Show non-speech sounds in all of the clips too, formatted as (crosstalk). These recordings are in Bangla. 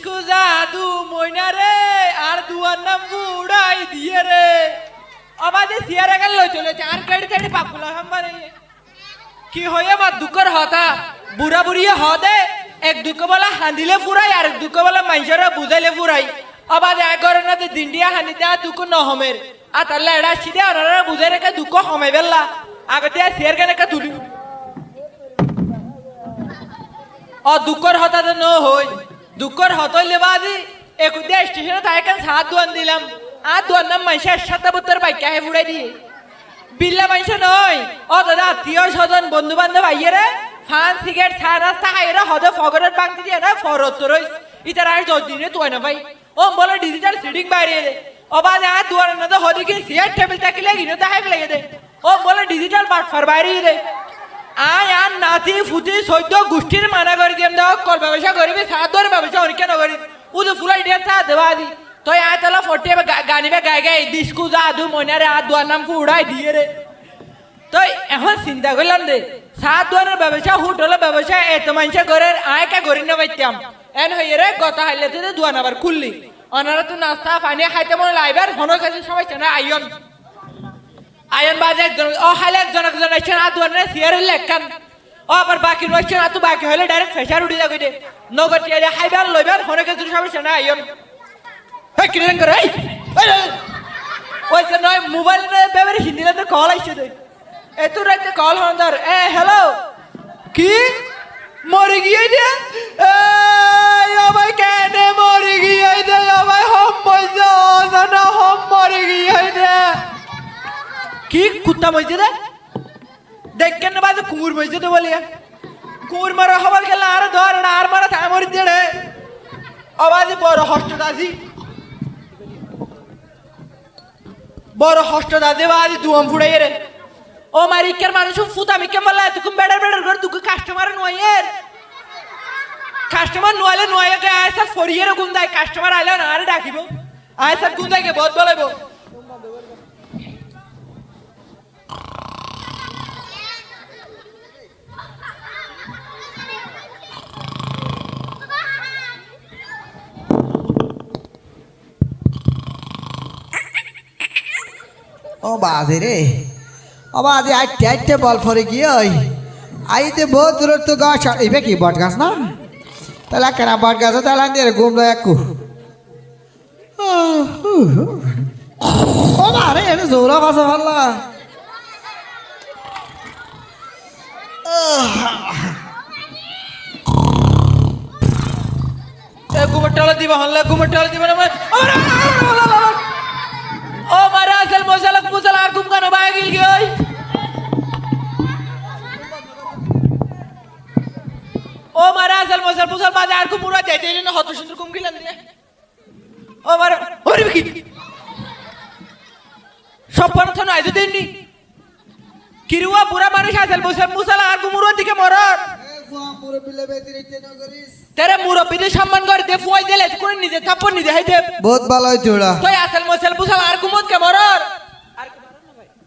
ডিস্কো জাদু ময়না রে, আর দুয়ার নাম উড়াই দিয়ে রে। আমাদের সিয়ারা গেল চলেছে, আর গাড়ি তাড়ি পাকুলা হাম্বারে কি হয়ে আমার দুঃখর হতা? বুড়া বুড়িয়ে হদে, এক দুঃখ বলা হাঁদিলে ফুরাই আর দুঃখ বলা মানুষেরা বুঝাইলে ফুরাই। আবার এক না দিনডিয়া হানিতে আর দুঃখ নহমের। আর তাহলে এড়া সিধে আর বুঝাই রেখে দুঃখ হমে বেলা আগতে সিয়ার কেন তুলি। অ, দুঃখর হতাতে ন হই দুঃখর হতইলে বাদি একুদিয়া স্টেশনে তাই কেন সাত দোয়ান দিলাম। আর দোয়ান নাম মানুষের সাথে বুত্তর বাইক হে ফুড়াই দিয়ে। বিল্লা মানুষ নয় ও দাদা আত্মীয় স্বজন বন্ধু বান্ধব আইয়েরে, ফান, সিগারেট, চা, নাস্তা খাইয়েরা হদে ফগরের বাংতি দিয়ে না ফরত রই ইতার আর দশ দিনে তুই না ভাই। ও বলে ডিজিটাল সিটিং বাইরে দে। অবাদে আর দুয়ার না তো হদে কি সিয়ার টেবিল থাকিলে গিনো তা হাইক লাগে দে। ও বলে ডিজিটাল প্ল্যাটফর্ম বাইরে দে। আয় আর নাতি ফুটি সৈদ্য, গোষ্ঠীর মানা করে দিম, দাও কল ব্যবসা করিবি সাদর ব্যবসা অনেকে নগরি উদু ফুলাই দিয়ে চা দেবা দি। তই আয়, তালা ফটে গানিবে গাই গাই ডিস্কু যা দু মইনারে আর দুয়ার নাম উড়াই দিয়ে রে তো এখন চিন্তা করলাম দে সাত দুয়ারের ব্যবসা হোটেলের ব্যবসা, এত মানুষের ঘরের আয় কা গরি না পাইতাম এন হইয়ে রে গত হাইলে তো দুয়ান আবার খুললি। অনারা তো নাস্তা, পানি খাইতে মনে লাইবার হনো কাছে সবাই চেনা আইন আয়ন বাজে একজন, ও হাইলে একজন একজন আইছেন আর দুয়ারে সিয়ার হইলে একখান। ও আবার বাকি রয়েছে আর তো বাকি হইলে ডাইরেক্ট ফেসার উঠি যাবে দে নগদ হাইবার লইবার হনো কাছে সবাই চেনা আইন হ্যাঁ কীরকম করে এই ওই যে নয়, মোবাইল ব্যাপারে হিন্দি তো কল আইছে দে এত রাতে কল হন ধর এ হ্যালো কি? মরে গিয়ে এই আমায় কেন মরে গিয়ে দে, আমায় হম বলছে না হম মরে গিয়ে দে। কি কুত্তা মইছে রে? দেখ কেন বাজে কুকুর মইছে তো বলিয়া। কুকুর মারা হবার গেলে আর ধর আর মারা থাই মরি দিয়ে আওয়াজে বড় হস্ত দাসি বড় হস্ত দাদে বাজি দুয়াম ফুড়াই রে। ও মারিকের মানুষ ফুতামি কে বলা তুকুম বেড়ার বেড়ার করে তুকু কাস্টমার নয়ের কাস্টমার নোয়ালে নয় কে আয়সা ফরিয়ে রে গুন্দাই কাস্টমার আইলে না, আরে ডাকিব। আয়সা গুন্দাই কে বহুত বলাইব। ও বাজে রে ও বাজে আটটে আটটে বল ফরে গিয়ে ওই আইতে বহুত দূরের তো গাছ এইবে কি বট গাছ না তাহলে কেনা বট গাছ তাহলে রে ঘুম একু ও মা রে এটা জোরা ভাষা ভাল্লা গুমটালা দিবা হল্লা গুমটালা দিবা মানে- ও মারা আসল মশালা মুসালা আর গুম কানো বাই গিল গই ও মারা আসল, মশাল মুসাল বাজে, আর গুম মুরা যাইতে না, হত ও মারা ওরে কি? সব পানো থানো আইতে দেননি। কিরুয়া বুড়া মানুষ আসল, মশাল মুসালা আর গুম দিকে মরর তেরে মুরব্বীদের সম্মান করে দে ফুয়াই দিলে করে নিজে থাপ্পড় নিজে হাই দে বহুত ভালো ওরা তুই আসল মশাল বুসাল আর গুমত কে মরর?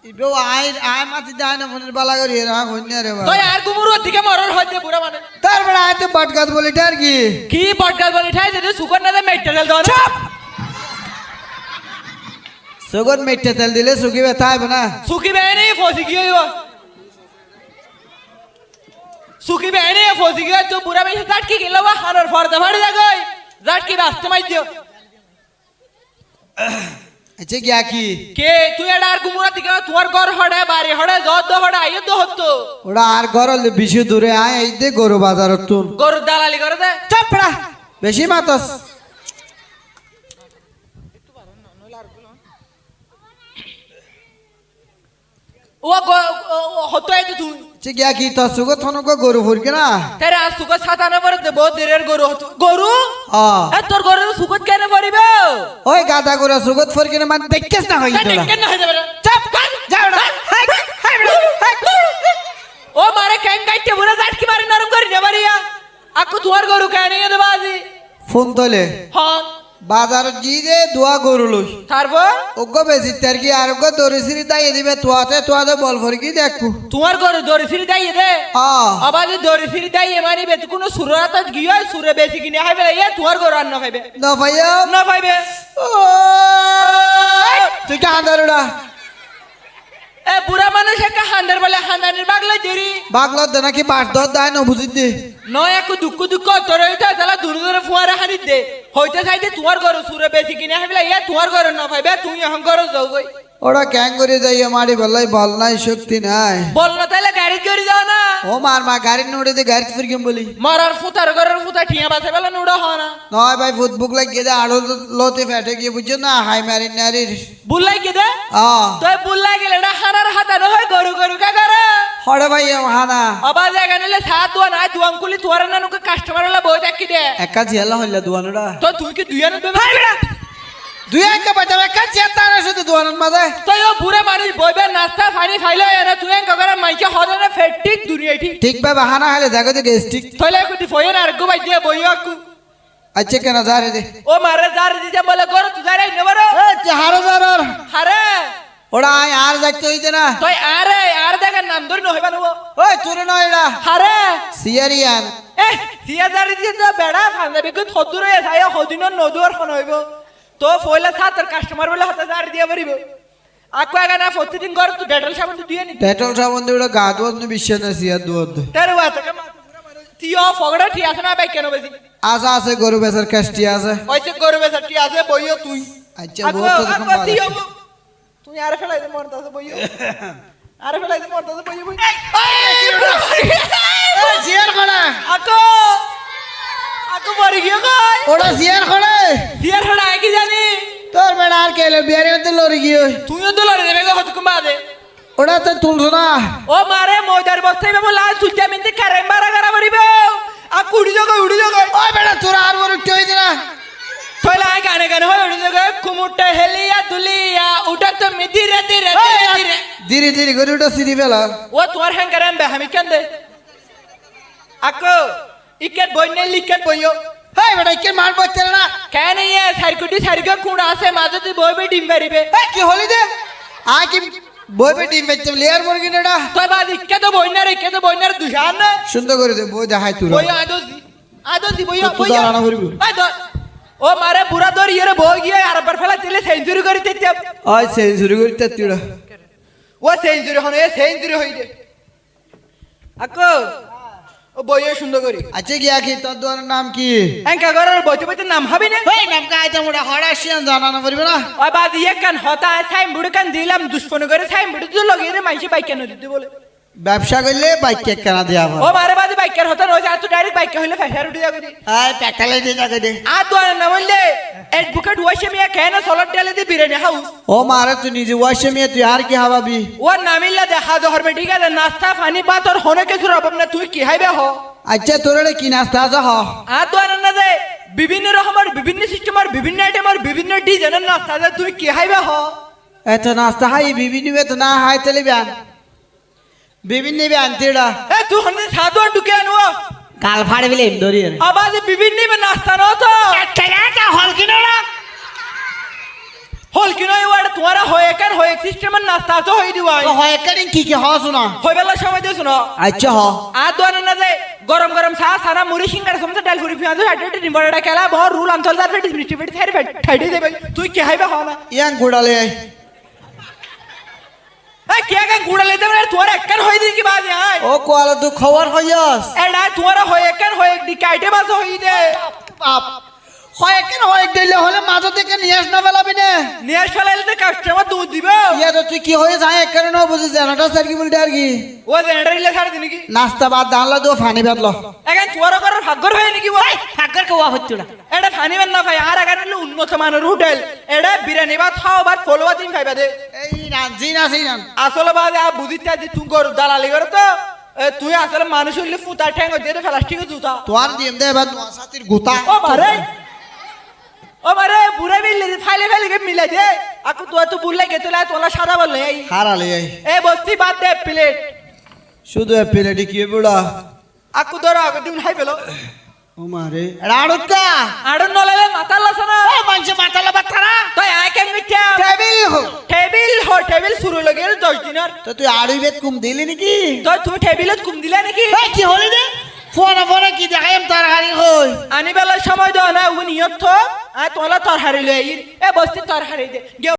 ইবে আই আই মাতি যায় না মনের বালা করি রা কইন্য রে তুই আর গুমুর দিকে মরর বুড়া মানে তারপরে আইতে বট গাছ বলি আর কি? কি বটগাল বলে ঠাই দে সুকর না দে মেটেরিয়াল দাও সুগন মেটে তেল দিলে সুগিবে থাইবে না? সুকি বেনে ফসি গিয়ে হইব? সুকি বেনে ফসি গিয়ে তো বুড়া বেশি জাটকি গেল বা হানোর ফর্দা ফাড়ি দা গই জাটকি রাস্তে মাই দিও। আচ্ছা গিয়া কি? কে? তুই এটা আর গুমুরা দিকে তোর ঘর হড়ে বাড়ি হড়ে জদ হড়ে আইয়ে তো হতো। ওরা আর গরল বেশি দূরে আয় এই দে গরু বাজার তুন। গরু দালালি করে দে। চাপড়া বেশি মাতস। ও গ- ও- ও হতো এই তো তুই আচ্ছা গিয়া কি তো সুগত থনক গরু ফুরকে না তারে আজ সুকত সাতানো পরে দে বহুত দেরের গরু হতো। গরু? আ। এ তোর গরুর সুকত কেন পড়িবে? ওই গাদা গরু সুগত ফুরকে না মানে দেখকেস না হই তোলা কেন হয়ে যাবে চাপ যাও না। হাই হাই হাই ও মারে কেন গাইতে বুড়া জাটকি মারি নরম করি না বাড়িয়া। আকু তোমার গরু কেন নিয়ে দেবা আজি ফোন তোলে। হ্যাঁ। বাজার জি দে দোয়া গরু লই তারপর? ওগো বেশি তার কি আর ওগো দরিসিরি দাইয়ে দিবে তোয়াতে তোয়াতে বল ফরি কি দেখব তোমার ঘরে দড়ি ফিরি দাইয়ে দে আবার যে দড়ি ফিরি দাইয়ে মানি বে কোনো সুরাত গিয়ে সুরে বেশি কিনে হাইবে ইয়ে তোমার ঘর আর না খাইবে না ভাইয়া না পাইবে ও তুই কাঁদার ওটা এ বুড়া মানুষ একটা হান্দার বলে হান্দানের বাগলা দেরি বাগলার দে নাকি বাট দর দায় না বুঝি দে। নয় একটু দুঃখ দুঃখ তোর হইতে তাহলে দূরে দূরে ফুয়ারে হানি দে। হইতে চাইতে তোমার ঘর সুরে বেশি কিনে হাইবে ইয়ে তোমার ঘর না পাইবে তুমি এখন ঘর যাও গই ওরা ক্যাং করে যাই মারি বললাই বল নাই শক্তি নাই। বল না তাহলে গাড়ি করে যাও না। ও মার মা গাড়ি নোড়ে দে গাড়ি ফিরকিম বলি। মরার ফুতার ঘরের ফুতা ঠিয়া বাসে বেলা নুড়া হয় না। নয় ভাই ফুটবুক লাগিয়ে দে আড়ো লোতে ফেটে গিয়ে বুঝছ না হাই মারি নারীর। বুল্লাই কে দে? আ তুই বুল্লাই গেলে না হানার হাতানো হয় গরু গরু কা করে হরে ভাই হানা আবার জায়গা নিলে সাত দুয়া নাই দুয়াং কুলি তোর না নুকে কাস্টমার হলা বই দেখি দে। একা ঝিয়ালা হইলা দুয়ানোটা তো তুই কি দুইয়ানো দেবে ভাই বেটা দুই একা চিয়াতা না শুধু দুয়ানোর মাঝে। তুই ও বুড়ে মানুষ বইবে নাস্তা ফানি খাইলে না তুই এন কগরা মাইকে হদনে ফেটিক দুনিয়া ঠিক ভাই বাহানা হলে দেখো তো গেস্টিক। তোলে কুতি ফয়ে না আর গো বাই দিয়ে বইও আকু। আচ্ছা কেন যা রে দে। ও মারে জার দিতে বলে গরু তুই যাই নেবারো এ হারো যার হারে। ওরা আর যাইতে হইতে না। তুই আরে আর দেখা নাম ধরে নইবা নবো। ওই তোর নয় এরা হারে সিয়ারিয়ান। এ সিয়া জারি দিয়ে তো বেড়া ফান্দে বিকু থদুরে ছাই হদিন নদুয়ার খন হইব। তো ফয়লা সাতর কাস্টমার বলে হাতে জারি দিয়ে পারিব আকু আগা না প্রতিদিন ঘর তুই ডেটল সাবান তুই দিয়ে নি। পেট্রোল সাবান দিয়ে গা ধোয়ার না বিশ্বাস না সিয়ার ধোয়ার দে তেরে বাত কে তুই ফগড়া ঠিক আছে না ভাই কেন বেশি আশা আছে গরু বেচার কাস্টি আছে। ওইসে করবে ঠিক আছে বইও তুই। আচ্ছা বহুত তো আকু তুই আর ফেলাই দে মরতাছে বইও। (laughs) আর ফেলাই দে মরতাছে বইও বই সিয়ার খড়া আকু! আকু মরি গিয়ে কই? ওরা সিয়ার খড়ে বিয়ার হড়া কি জানি? তোর বেড়া আর কেলে বিয়ারে মধ্যে লড়ি গিয়ে। তুইও তো লড়ে দেবে গো হতকুম বাদে। ওরা তো তুলছো না। ও মারে ময়দার বস্তায় বাবু লাল তুই মিনতে কারেন মারা গারা মরিব আ কুড়ি জগা উড়ি জগা ওই বেড়া তোরা আর বড় উঠতে হইতে না থইলা আই গানে গানে হয় উড়ি জগা হেলিয়া দুলিয়া উঠা ধীরে ধীরে ধীরে ধীরে। ধীরে ধীরে করে ওটা সিঁড়ি ফেলা। ও তোর হ্যাঙ্গারে আমি বেহামি কেন দে আকো ইকেট বইনে লিকেট বইও হেই বেটা কে মার বলতে না। কেন ইয়ে সারকুটি সারকে কুড়া আছে মাঝে তুই বই বই ডিম পারিবে এই কি হলি দে আয় কি বই পে টিম বেচতে লেয়ার মুরগি নেডা তুই বাদ ইকে তো বইনার ইকে তো দুশান না। সুন্দর করে দে বই দেখাই তুই বইও আদোস দি আদোস দি তো তুই দাঁড়ানো করবি। ও মারে বুড়া দর ইয়ে বই গিয়ে আর বার ফেলা দিলে সেঞ্চুরি করে দিতে আয় সেঞ্চুরি করতে তুইরা ও সেঞ্চুরি হন এ সেঞ্চুরি হই দে আকো ও বইয়ে সুন্দর করি। আচ্ছা গিয়া কি তোর দোয়ানের নাম কি? এঙ্কা করার বইতে বইতে নাম হবে না? এই নাম কাইতে মোটা হড়াশিয়ান জানানো পারবে না? ও বাদ ইয়ে কান হতা সাইম বুড়ে কান দিলাম দুষ্পন করে সাইম বুড়ে তো লগে রে মাইসে বাইক কেন দিতে বলে। ব্যবসা করলে বাইকে কেনা দেওয়া ও মারে বাদে বাইকের হতা রয়েছে আর তো ডাইরেক্ট বাইক হইলে ফেসার উঠে যাবে আয় পেটালে দিয়ে যাকে দে। আর তো না বললে এডভোকেট ওয়াইসে মিয়া কেন সলট ডালে দি বিরিয়ানি হাউস? ও মারে তুই নিজে ওয়াশে মিয়া তুই আর কি হাবাবি? ও নামিল্লা দেখা ধরবে ঠিক আছে নাস্তা পানি বা তোর হনে কিছু অভাব না তুই কি হাইবে হ? আচ্ছা তোর কি নাস্তা আছে হ? আর তো না যে বিভিন্ন রকমের বিভিন্ন সিস্টেমের বিভিন্ন আইটেমের বিভিন্ন ডিজাইনের নাস্তা আছে তুই কি হাইবে হ? এত নাস্তা হাই বিভিন্ন তো না হাই ব্যান। বিভিন্ন ব্যান তিড়া এ তুই হনে সাধু ঢুকে আনো গাল ফাড়ে বিলে ধরি আবার যে বিভিন্ন বে নাস্তা ন তো। হল কিনো না। হল কি নয় ওটা তোমার হয়ে কেন হয়ে সিস্টেমের নাস্তা তো হয়ে দিবা তো হয় কারিং কি কি হ শোনা? বেলা সময় দিয়ে শুনো। আচ্ছা হ। আর তো না যে গরম গরম চা সারা মুড়ি সিঙ্গার সমস্ত ডাল ফুরি পেঁয়াজ হাটে হাটে নিবড়া খেলা বড় রুল অঞ্চল যার ফেটি ফেটি থারি ফেটি দেবে। তুই কি হাইবে হ না। ইয়াং গুড়ালে আয়। এ কে কে গুড়া লেতে মানে তোর একখান হয়ে দিই কি বাজে আয়। ও কোয়ালা তুই খবর হইয়াস? এডা তোমার হয়ে একখান হই দি কাইটে বাজ হই দে। বাপ হয় কেন হয় দিলে হলে মাঝে থেকে নিয়ে আস না বেলাবি না। নিয়ে ফেলাইলে তো কাস্টমার দুধ দিবে। ইয়া তো তুই কি হয়ে যায় এখানে না বুঝে জানাটা স্যার কি বলতে আর কি ও জেনারেটর ইলে ছাড় দিনি কি নাস্তা বাদ দাঁড়লা তো ফানি বাদলো এখন তোমার করার ভাগ্যর হয় নাকি বল ফাঁকার কেউ হচ্ছে না এটা ফানি বেন না ভাই আর আগে হলো উন্নত মানের হোটেল এটা বিরিয়ানি ভাত খাও ভাত ফলো ভাত দিন খাইবা দে এই রাজি না সেই না আসলে বাদে আ বুঝিতে দি তুই গরু দালালি করে তো এ, তুই আসলে মানুষ হইলে ফুতা ঠ্যাঙ্গ দিয়ে প্লাস্টিকের জুতা তোর দিম দে তোমার সাথীর গুতা ও মারে ও মারে বুড়ে ফাইলে ফাইলে কে মিলে দে আকু তুই তো বুললে গে তোলা তোলা সাদা বললে এই হারালে এই এ বস্তি বাদ দে প্লেট শুধু পেলেটি কি বুড়া? আকু ধরো আগে তুমি খাই পেল ও মারে এড়া আড়ুকা নলে মাথা লসনা ও মাথা লবা থারা কেন টেবিল হো। টেবিল হো টেবিল শুরু তো তুই আড়ুই বেত কুম দিলি নাকি? তো টেবিলত কুম নাকি? কি হলি রে? ফোনা ফোনা কি তার হারি হই? আনি বেলার সময় দাও না উনি নিয়ত তো আর তোলা তরহারি লই এ বস্তি তরহারি দে।